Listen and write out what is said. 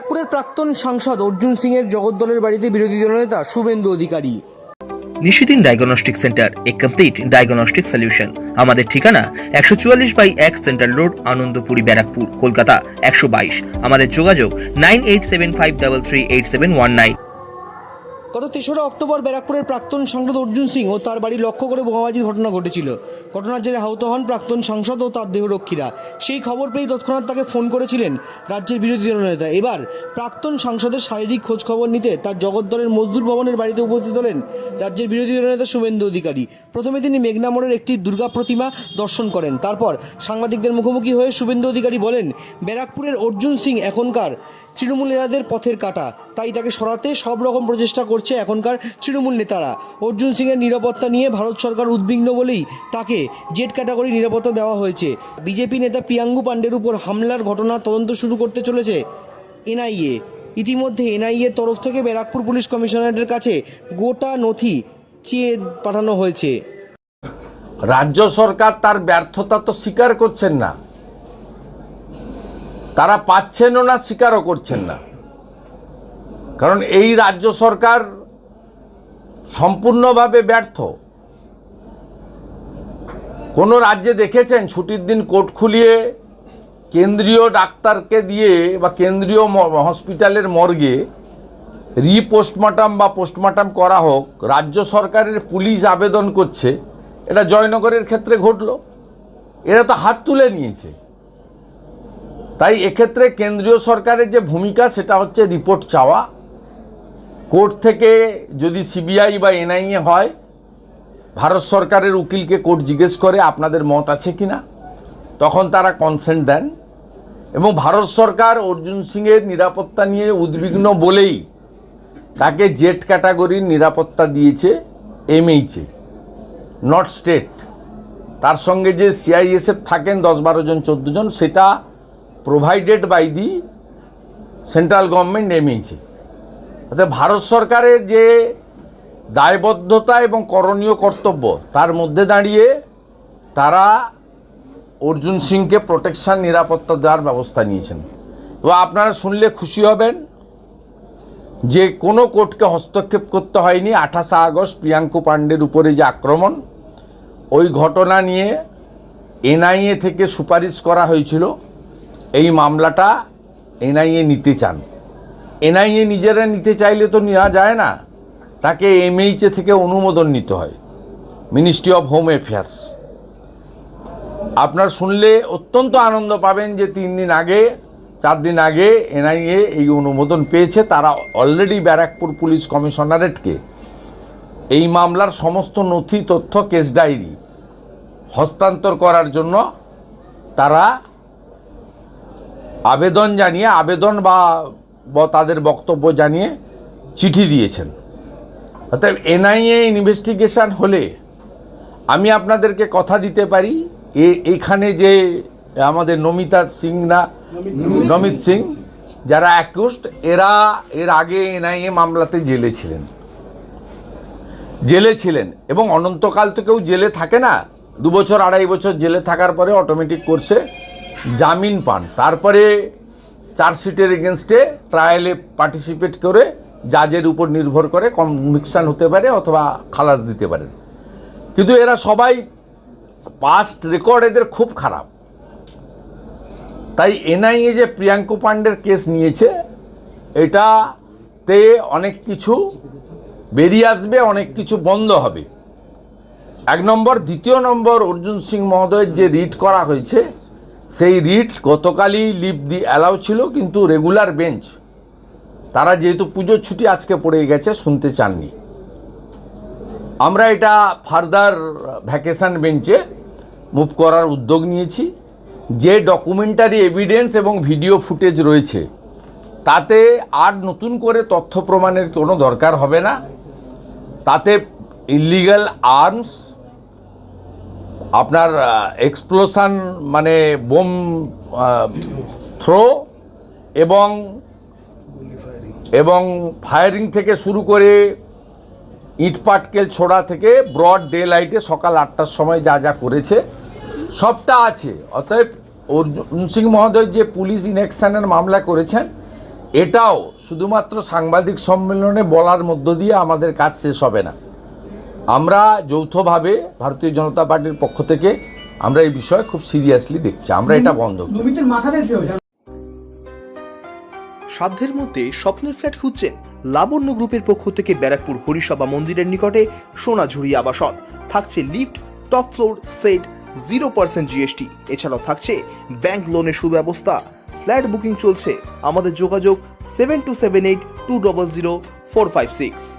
ব্যারাকপুরের প্রাক্তন সাংসদ অর্জুন সিং এর জগদ্দলের বাড়িতে বিরোধী দলনেতা Suvendu Adhikari. Nishidin diagnostic centre, a complete diagnostic solution আমাদের ঠিকানা একশো চুয়াল্লিশ বাই এক সেন্ট্রাল রোড, আনন্দপুরি ব্যারাকপুর, কলকাতা একশো বাইশ। আমাদের যোগাযোগ nine eight seven five double three eight seven one nine. গত তেসরা অক্টোবর ব্যারাকপুরের প্রাক্তন সাংসদ অর্জুন সিং ও তার বাড়ি লক্ষ্য করে বোমাবাজির ঘটনা ঘটেছিল। ঘটনার জেরে আহত হন প্রাক্তন সাংসদ ও তার দেহরক্ষীরা। সেই খবর পেয়ে তৎক্ষণাৎ তাকে ফোন করেছিলেন রাজ্যের বিরোধী দলনেতা এবার প্রাক্তন সাংসদের শারীরিক খোঁজ খবর নিতে তার জগদ্দলের মজদুর ভবনের বাড়িতে উপস্থিত হলেন রাজ্যের বিরোধী দলনেতা শুভেন্দু অধিকারী। প্রথমে তিনি মেঘনা মোড়ের একটি দুর্গা প্রতিমা দর্শন করেন। তারপর সাংবাদিকদের মুখোমুখি হয়ে শুভেন্দু অধিকারী বলেন, ব্যারাকপুরের অর্জুন সিং এখনকার তৃণমূল নেতাদের পথের কাটা। তাই তাকে সরাতে সব রকম প্রচেষ্টা করছে এখনকার তৃণমূল নেতারা। অর্জুন সিংয়ের নিরাপত্তা নিয়ে ভারত সরকার উদ্বিগ্ন বলেই তাকে জেড ক্যাটাগরি নিরাপত্তা দেওয়া হয়েছে। বিজেপি নেতা প্রিয়াঙ্গু পাণ্ডের উপর হামলার ঘটনা তদন্ত শুরু করতে চলেছে এনআইএ। ইতিমধ্যে এনআইএর তরফ থেকে ব্যারাকপুর পুলিশ কমিশনারেটের কাছে গোটা নথি চেয়ে পাঠানো হয়েছে। রাজ্য সরকার তার ব্যর্থতা তো স্বীকার করছেন না। তারা পাচ্ছেনও না, স্বীকারও করছেন না। কারণ এই রাজ্য সরকার সম্পূর্ণভাবে ব্যর্থ। কোনো রাজ্যে দেখেছেন ছুটির দিন কোর্ট খুলিয়ে কেন্দ্রীয় ডাক্তারকে দিয়ে বা কেন্দ্রীয় হসপিটালের মর্গে রিপোস্টমর্টম বা পোস্টমর্টম করা হোক, রাজ্য সরকারের পুলিশ আবেদন করছে, এটা জয়নগরের ক্ষেত্রে ঘটলো। এরা তো হাত তুলে নিয়েছে। তাই এক্ষেত্রে কেন্দ্রীয় সরকারের যে ভূমিকা, সেটা হচ্ছে রিপোর্ট চাওয়া। কোর্ট থেকে যদি সিবিআই বা এনআইএ হয়, ভারত সরকারের উকিলকে কোর্ট জিজ্ঞেস করে আপনাদের মত আছে কি না তখন তারা কনসেন্ট দেন। এবং ভারত সরকার অর্জুন সিংয়ের নিরাপত্তা নিয়ে উদ্বিগ্ন বলেই তাকে জেট ক্যাটাগরির নিরাপত্তা দিয়েছে এমএইচে নট স্টেট তার সঙ্গে যে সিআইএসএফ থাকেন দশ বারো জন, চোদ্দ জন, সেটা provided by the central government এমএইচে অর্থাৎ ভারত সরকারের যে দায়বদ্ধতা এবং করণীয় কর্তব্য, তার মধ্যে দাঁড়িয়ে তারা অর্জুন সিংকে প্রোটেকশন নিরাপত্তা দেওয়ার ব্যবস্থা নিয়েছেন। এবং আপনারা শুনলে খুশি হবেন যে কোনো কোর্টকে হস্তক্ষেপ করতে হয়নি। আঠাশে আগস্ট প্রিয়াঙ্কু পাণ্ডের উপরে যে আক্রমণ, ওই ঘটনা নিয়ে এনআইএ থেকে সুপারিশ করা হয়েছিল। এই মামলাটা এনআইএ নিতে চান। এনআইএ নিজেরা নিতে চাইলে তো নেওয়া যায় না। তাকে এমএইচএ থেকে অনুমোদন নিতে হয়। মিনিস্ট্রি অফ হোম অ্যাফেয়ার্স আপনার শুনলে অত্যন্ত আনন্দ পাবেন যে তিন দিন আগে, চার দিন আগে এনআইএ এই অনুমোদন পেয়েছে। তারা অলরেডি ব্যারাকপুর পুলিশ কমিশনারেটকে। এই মামলার সমস্ত নথি, তথ্য কেস ডায়েরি হস্তান্তর করার জন্য তারা আবেদন জানিয়ে, আবেদন বা তাদের বক্তব্য জানিয়ে চিঠি দিয়েছেন। অর্থাৎ এনআইএ ইনভেস্টিগেশন হলে আমি আপনাদেরকে কথা দিতে পারি। এ, এখানে যে আমাদের নমিতা সিং না, নমিত সিং, যারা অ্যাকিউস্ট এরা এর আগে এনআইএ মামলাতে জেলে ছিলেন। জেলে ছিলেন এবং অনন্তকাল তো কেউ জেলে থাকে না। দু বছর আড়াই বছর জেলে থাকার পরে অটোমেটিক কোর্সে জামিন পান। তারপরে চার্জশিটের এগেনস্টে ট্রায়ালে পার্টিসিপেট করে জাজের উপর নির্ভর করে কনভিকশান হতে পারে অথবা খালাস দিতে পারেন কিন্তু এরা সবাই পাস্ট রেকর্ড এদের খুব খারাপ। তাই এনআইএ যে প্রিয়াঙ্কু পাণ্ডের কেস নিয়েছে, এটাতে অনেক কিছু বেরিয়ে আসবে, অনেক কিছু বন্ধ হবে। এক নম্বর, দ্বিতীয় নম্বর, অর্জুন সিং মহোদয়ের যে রিট করা হয়েছে সেই রিট গতকালই লিভ দি অ্যালাউ ছিল, কিন্তু রেগুলার বেঞ্চ, তারা যেহেতু পুজোর ছুটি আজকে পড়ে গেছে, শুনতে চাননি। আমরা এটা ফার্দার ভ্যাকেশন বেঞ্চে মুভ করার উদ্যোগ নিয়েছি। যে ডকুমেন্টারি এভিডেন্স এবং ভিডিও ফুটেজ রয়েছে, তাতে আর নতুন করে তথ্য প্রমাণের কোনো দরকার হবে না। তাতে ইলিগাল আর্মস আপনার এক্সপ্লোশন মানে বোম থ্রো এবং এবং ফায়ারিং থেকে শুরু করে ইট পাটকেল ছোড়া থেকে ব্রড ডে লাইটে সকাল আটটার সময় যা যা করেছে, সবটা আছে। অতএব অর্জুন সিং মহোদয় যে পুলিশ ইনেকশনের মামলা করেছেন, এটাও শুধুমাত্র সাংবাদিক সম্মেলনে বলার মধ্য দিয়ে আমাদের কাজ শেষ হবে না। আমরা যৌথভাবে ভারতীয় জনতা পার্টির পক্ষ থেকে আমরা এই বিষয়ে খুব সিরিয়াসলি দেখছি। আমরা এটা বন্ধ সাধ্যের মধ্যে স্বপ্নের ফ্ল্যাট খুঁজছেন লাবণ্য গ্রুপের পক্ষ থেকে ব্যারাকপুর হরিসভা মন্দিরের নিকটে সোনাঝুরি আবাসন। থাকছে lift top floor set zero percent GST এছাড়াও থাকছে ব্যাংক লোনের সুব্যবস্থা। ফ্ল্যাট বুকিং চলছে। আমাদের যোগাযোগ seven two seven eight two double zero four five six